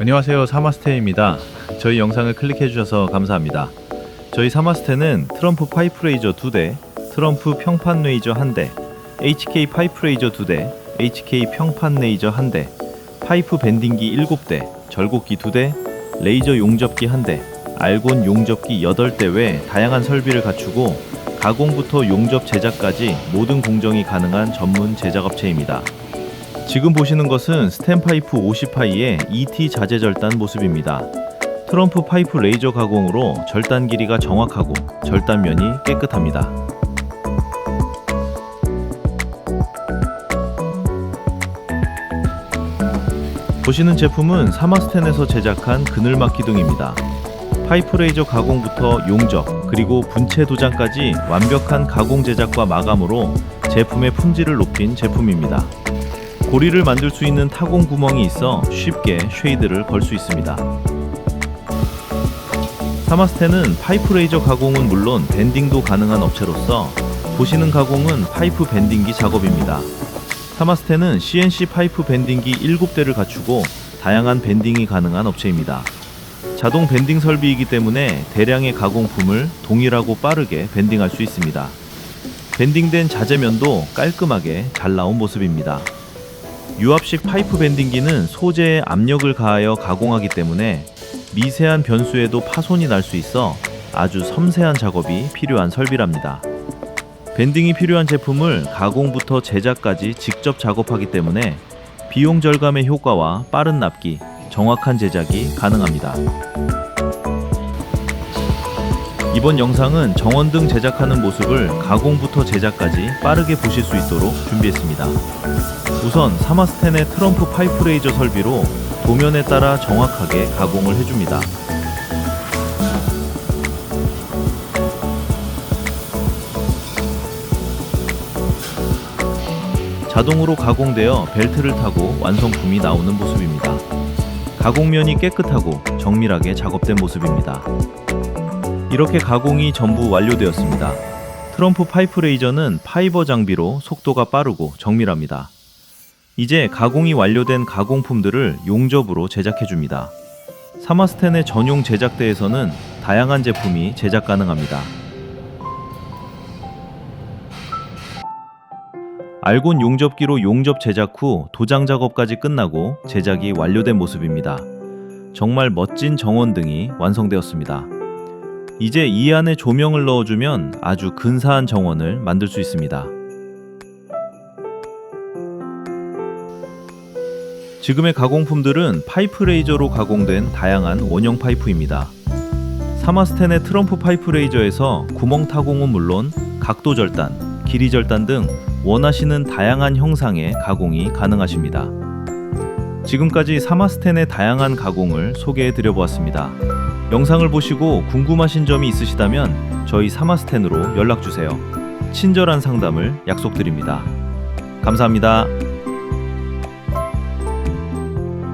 안녕하세요 사마스테입니다. 저희 영상을 클릭해 주셔서 감사합니다. 저희 사마스테는 트럼프 파이프 레이저 2대 트럼프 평판 레이저 1대 HK 파이프 레이저 2대 HK 평판 레이저 1대 파이프 밴딩기 7대 절곡기 2대 레이저 용접기 1대 알곤 용접기 8대 외 다양한 설비를 갖추고 가공부터 용접 제작까지 모든 공정이 가능한 전문 제작업체입니다 지금 보시는 것은 스텐 파이프 50파이의 ET 자재 절단 모습입니다. 트럼프 파이프 레이저 가공으로 절단 길이가 정확하고 절단면이 깨끗합니다. 보시는 제품은 사마스텐에서 제작한 그늘막 기둥입니다. 파이프 레이저 가공부터 용접 그리고 분체 도장까지 완벽한 가공 제작과 마감으로 제품의 품질을 높인 제품입니다. 고리를 만들 수 있는 타공 구멍이 있어 쉽게 쉐이드를 걸 수 있습니다. 사마스테는 파이프 레이저 가공은 물론 밴딩도 가능한 업체로서 보시는 가공은 파이프 밴딩기 작업입니다. 사마스테는 CNC 파이프 밴딩기 7대를 갖추고 다양한 밴딩이 가능한 업체입니다. 자동 밴딩 설비이기 때문에 대량의 가공품을 동일하고 빠르게 밴딩할 수 있습니다. 밴딩된 자재면도 깔끔하게 잘 나온 모습입니다. 유압식 파이프 밴딩기는 소재에 압력을 가하여 가공하기 때문에 미세한 변수에도 파손이 날 수 있어 아주 섬세한 작업이 필요한 설비랍니다. 밴딩이 필요한 제품을 가공부터 제작까지 직접 작업하기 때문에 비용 절감의 효과와 빠른 납기, 정확한 제작이 가능합니다. 이번 영상은 정원 등 제작하는 모습을 가공부터 제작까지 빠르게 보실 수 있도록 준비했습니다. 우선 사마스텐의 트럼프 파이프 레이저 설비로 도면에 따라 정확하게 가공을 해줍니다. 자동으로 가공되어 벨트를 타고 완성품이 나오는 모습입니다. 가공면이 깨끗하고 정밀하게 작업된 모습입니다. 이렇게 가공이 전부 완료되었습니다. 트럼프 파이프 레이저는 파이버 장비로 속도가 빠르고 정밀합니다. 이제 가공이 완료된 가공품들을 용접으로 제작해 줍니다. 사마스텐의 전용 제작대에서는 다양한 제품이 제작 가능합니다. 알곤 용접기로 용접 제작 후 도장 작업까지 끝나고 제작이 완료된 모습입니다. 정말 멋진 정원 등이 완성되었습니다. 이제 이 안에 조명을 넣어주면 아주 근사한 정원을 만들 수 있습니다. 지금의 가공품들은 파이프 레이저로 가공된 다양한 원형 파이프입니다. 사마스텐의 트럼프 파이프 레이저에서 구멍 타공은 물론 각도 절단, 길이 절단 등 원하시는 다양한 형상의 가공이 가능하십니다. 지금까지 사마스텐의 다양한 가공을 소개해 드려 보았습니다. 영상을 보시고 궁금하신 점이 있으시다면 저희 사마스텐으로 연락 주세요. 친절한 상담을 약속드립니다. 감사합니다.